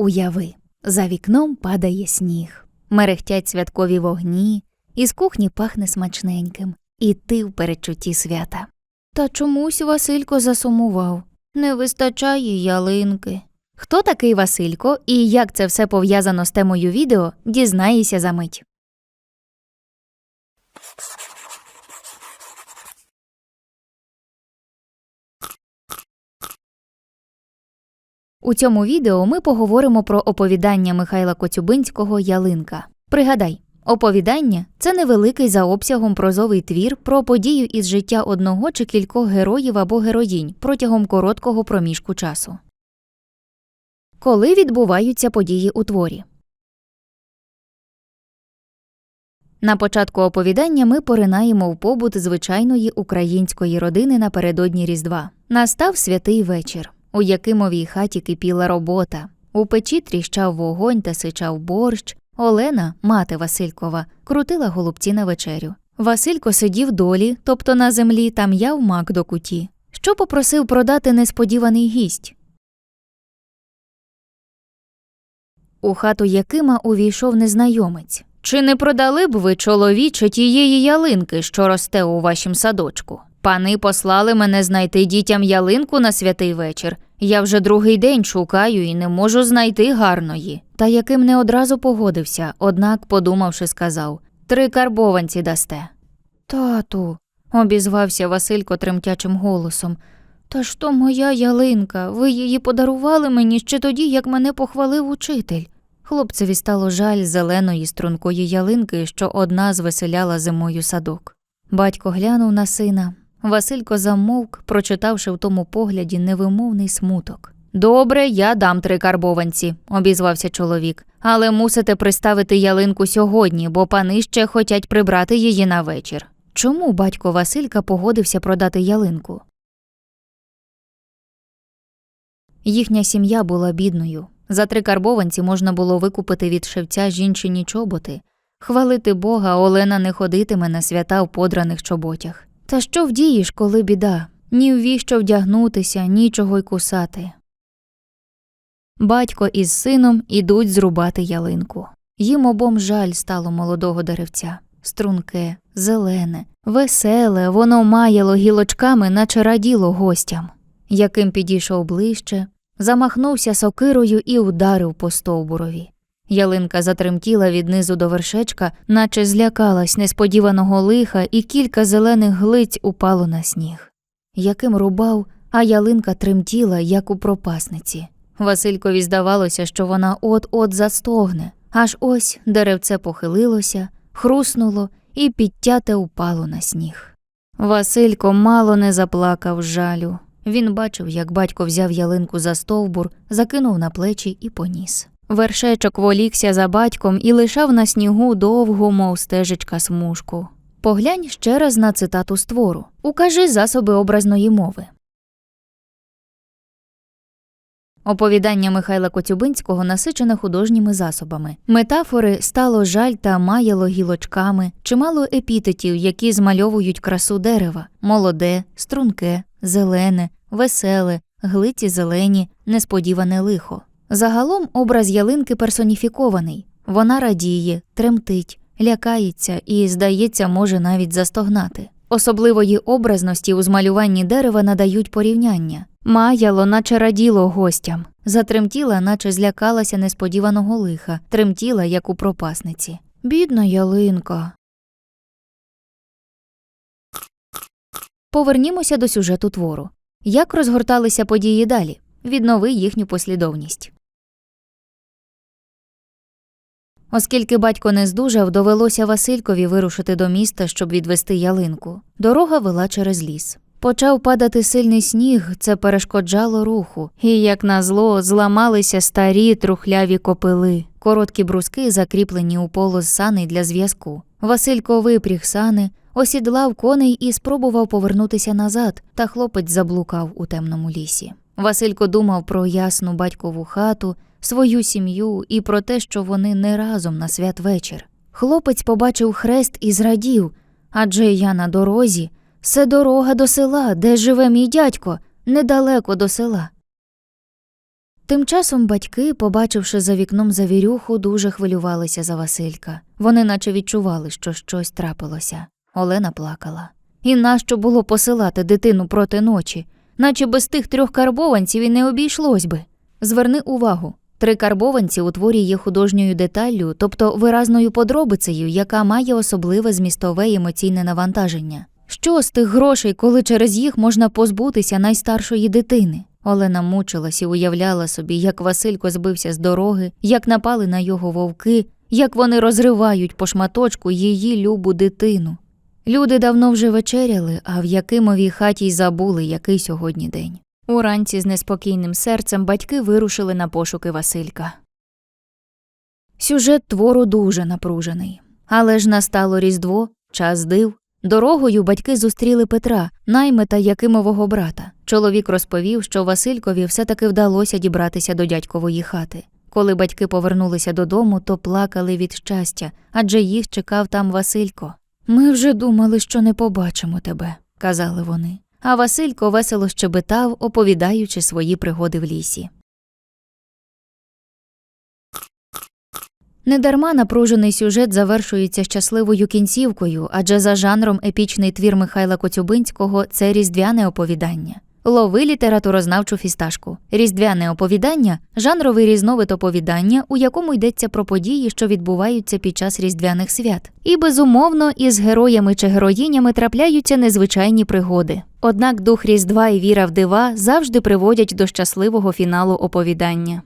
Уяви, за вікном падає сніг, мерехтять святкові вогні, із кухні пахне смачненьким, і ти в передчутті свята. Та чомусь Василько засумував не вистачає ялинки. Хто такий Василько і як це все пов'язано з темою відео, дізнаєшся за мить. У цьому відео ми поговоримо про оповідання Михайла Коцюбинського Ялинка. Пригадай, оповідання це невеликий за обсягом прозовий твір про подію із життя одного чи кількох героїв або героїнь протягом короткого проміжку часу. Коли відбуваються події у творі? На початку оповідання ми поринаємо в побут звичайної української родини напередодні Різдва. Настав святий вечір. У Якимовій хаті кипіла робота. У печі тріщав вогонь та сичав борщ. Олена, мати Василькова, крутила голубці на вечерю. Василько сидів долі, тобто на землі, та м'яв мак до куті. Що попросив продати несподіваний гість? У хату Якима увійшов незнайомець. Чи не продали б ви чоловіче тієї ялинки, що росте у вашім садочку? Пани послали мене знайти дітям ялинку на святий вечір. Я вже другий день шукаю і не можу знайти гарної. Та яким не одразу погодився, однак, подумавши, сказав Три карбованці дасте. Тату, обізвався Василько тремтячим голосом. Та ж то моя ялинка, ви її подарували мені ще тоді, як мене похвалив учитель. Хлопцеві стало жаль зеленої стрункої ялинки, що одна звеселяла зимою садок. Батько глянув на сина. Василько замовк, прочитавши в тому погляді невимовний смуток. Добре, я дам три карбованці, обізвався чоловік, але мусите приставити ялинку сьогодні, бо пани ще хотять прибрати її на вечір. Чому батько Василька погодився продати ялинку? Їхня сім'я була бідною. За три карбованці можна було викупити від шевця жінчині чоботи. Хвалити Бога, Олена не ходитиме на свята в подраних чоботях. Та що вдієш, коли біда? Ні в віщо вдягнутися, нічого й кусати. Батько із сином ідуть зрубати ялинку. Їм обом жаль стало молодого деревця. Струнке, зелене, веселе, воно маяло гілочками, наче раділо гостям. Яким підійшов ближче, замахнувся сокирою і ударив по стовбурові. Ялинка затремтіла від низу до вершечка, наче злякалась несподіваного лиха, і кілька зелених глиць упало на сніг. Яким рубав, а ялинка тремтіла, як у пропасниці. Василькові здавалося, що вона от-от застогне, аж ось деревце похилилося, хруснуло і підтяте упало на сніг. Василько мало не заплакав жалю. Він бачив, як батько взяв ялинку за стовбур, закинув на плечі і поніс. Вершечок волікся за батьком і лишав на снігу довгу, мов стежечка смужку. Поглянь ще раз на цитату з твору. Укажи засоби образної мови. Оповідання Михайла Коцюбинського насичене художніми засобами. Метафори стало жаль та маяло гілочками, чимало епітетів, які змальовують красу дерева молоде, струнке, зелене, веселе, глиці зелені, несподіване лихо. Загалом образ ялинки персоніфікований. Вона радіє, тремтить, лякається і, здається, може навіть застогнати. Особливої образності у змалюванні дерева надають порівняння. Маяло, наче раділо гостям, затремтіла, наче злякалася несподіваного лиха, тремтіла, як у пропасниці. Бідна ялинка. Повернімося до сюжету твору. Як розгорталися події далі? Віднови їхню послідовність. Оскільки батько не здужав, довелося Василькові вирушити до міста, щоб відвести ялинку. Дорога вела через ліс. Почав падати сильний сніг, це перешкоджало руху, і, як назло, зламалися старі трухляві копили, короткі бруски, закріплені у полос сани для зв'язку. Василько випріг сани, осідлав коней і спробував повернутися назад, та хлопець заблукав у темному лісі. Василько думав про ясну батькову хату, свою сім'ю і про те, що вони не разом на святвечір. Хлопець побачив хрест і зрадів адже я на дорозі, це дорога до села, де живе мій дядько, недалеко до села. Тим часом батьки, побачивши за вікном завірюху, дуже хвилювалися за Василька. Вони наче відчували, що щось трапилося. Олена плакала. І нащо було посилати дитину проти ночі, наче без тих трьох карбованців і не обійшлось би. Зверни увагу. Три карбованці у творі є художньою деталлю, тобто виразною подробицею, яка має особливе змістове емоційне навантаження. Що з тих грошей, коли через їх можна позбутися найстаршої дитини? Олена мучилась і уявляла собі, як Василько збився з дороги, як напали на його вовки, як вони розривають по шматочку її любу дитину. Люди давно вже вечеряли, а в Якимовій хаті й забули, який сьогодні день. Уранці з неспокійним серцем батьки вирушили на пошуки Василька. Сюжет твору дуже напружений. Але ж настало Різдво, час див. Дорогою батьки зустріли Петра, наймита Якимового брата. Чоловік розповів, що Василькові все таки вдалося дібратися до дядькової хати. Коли батьки повернулися додому, то плакали від щастя, адже їх чекав там Василько. Ми вже думали, що не побачимо тебе, казали вони. А Василько весело щебетав, оповідаючи свої пригоди в лісі. Недарма напружений сюжет завершується щасливою кінцівкою, адже за жанром епічний твір Михайла Коцюбинського це різдвяне оповідання. Лови літературознавчу фісташку. Різдвяне оповідання жанровий різновид оповідання, у якому йдеться про події, що відбуваються під час різдвяних свят. І безумовно, із героями чи героїнями трапляються незвичайні пригоди. Однак дух Різдва і віра в дива завжди приводять до щасливого фіналу оповідання.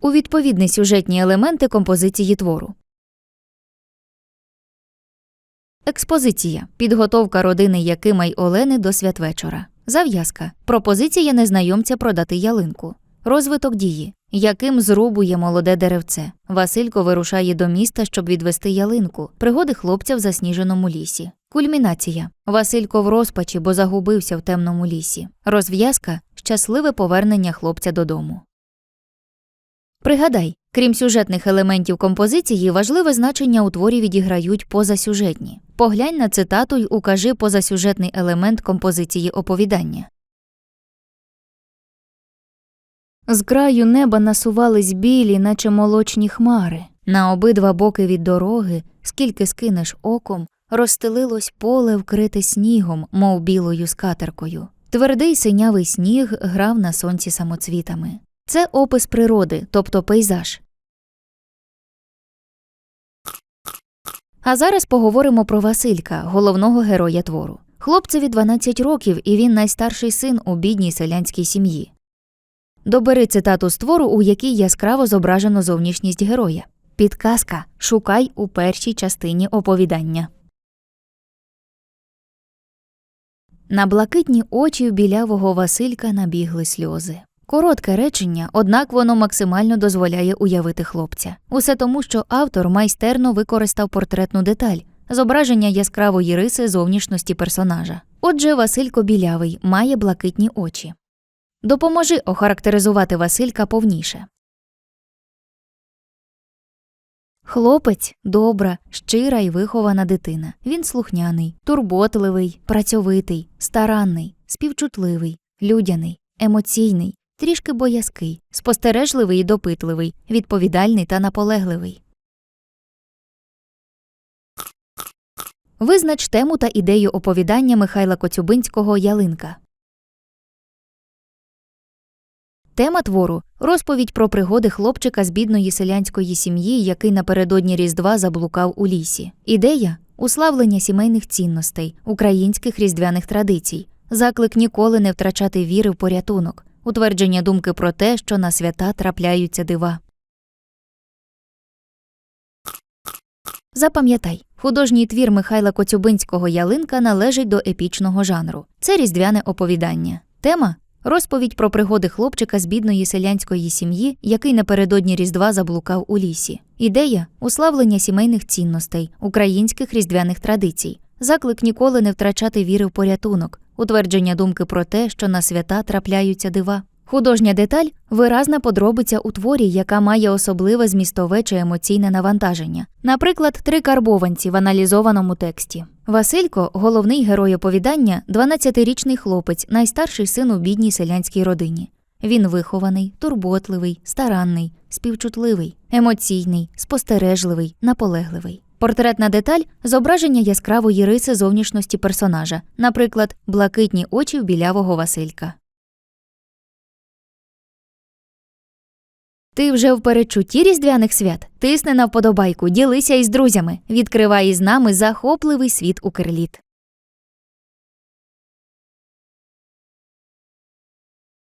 У відповідні сюжетні елементи композиції твору. Експозиція. Підготовка родини Якима й Олени до святвечора. Зав'язка. Пропозиція незнайомця продати ялинку. Розвиток дії. Яким зрубує молоде деревце. Василько вирушає до міста, щоб відвести ялинку. Пригоди хлопця в засніженому лісі. Кульмінація. Василько в розпачі, бо загубився в темному лісі. Розв'язка щасливе повернення хлопця додому. Пригадай, крім сюжетних елементів композиції, важливе значення у творі відіграють позасюжетні. Поглянь на цитату й укажи позасюжетний елемент композиції оповідання. З краю неба насувались білі, наче молочні хмари. На обидва боки від дороги, скільки скинеш оком, розстелилось поле вкрите снігом, мов білою скатеркою. Твердий синявий сніг грав на сонці самоцвітами. Це опис природи, тобто пейзаж. А зараз поговоримо про Василька, головного героя твору. Хлопцеві 12 років, і він найстарший син у бідній селянській сім'ї. Добери цитату з твору, у якій яскраво зображено зовнішність героя. Підказка Шукай у першій частині оповідання. На блакитні очі білявого Василька набігли сльози. Коротке речення, однак воно максимально дозволяє уявити хлопця. Усе тому, що автор майстерно використав портретну деталь, зображення яскравої риси зовнішності персонажа. Отже, Василько білявий має блакитні очі. Допоможи охарактеризувати Василька повніше. Хлопець добра, щира і вихована дитина. Він слухняний, турботливий, працьовитий, старанний, співчутливий, людяний, емоційний, трішки боязкий, спостережливий і допитливий, відповідальний та наполегливий. Визнач тему та ідею оповідання Михайла Коцюбинського Ялинка. Тема твору розповідь про пригоди хлопчика з бідної селянської сім'ї, який напередодні Різдва заблукав у лісі. Ідея уславлення сімейних цінностей, українських різдвяних традицій, заклик ніколи не втрачати віри в порятунок, утвердження думки про те, що на свята трапляються дива. Запам'ятай, художній твір Михайла Коцюбинського Ялинка належить до епічного жанру. Це різдвяне оповідання. Тема розповідь про пригоди хлопчика з бідної селянської сім'ї, який напередодні Різдва заблукав у лісі. Ідея уславлення сімейних цінностей, українських різдвяних традицій, заклик ніколи не втрачати віри в порятунок, утвердження думки про те, що на свята трапляються дива. Художня деталь виразна подробиця у творі, яка має особливе змістове чи емоційне навантаження. Наприклад, три карбованці в аналізованому тексті. Василько, головний герой оповідання, 12-річний хлопець, найстарший син у бідній селянській родині. Він вихований, турботливий, старанний, співчутливий, емоційний, спостережливий, наполегливий. Портретна деталь зображення яскравої риси зовнішності персонажа, наприклад, блакитні очі в білявого Василька. Ти вже в передчутті різдвяних свят? Тисни на вподобайку, ділися із друзями, відкривай із нами захопливий світ Укрліт.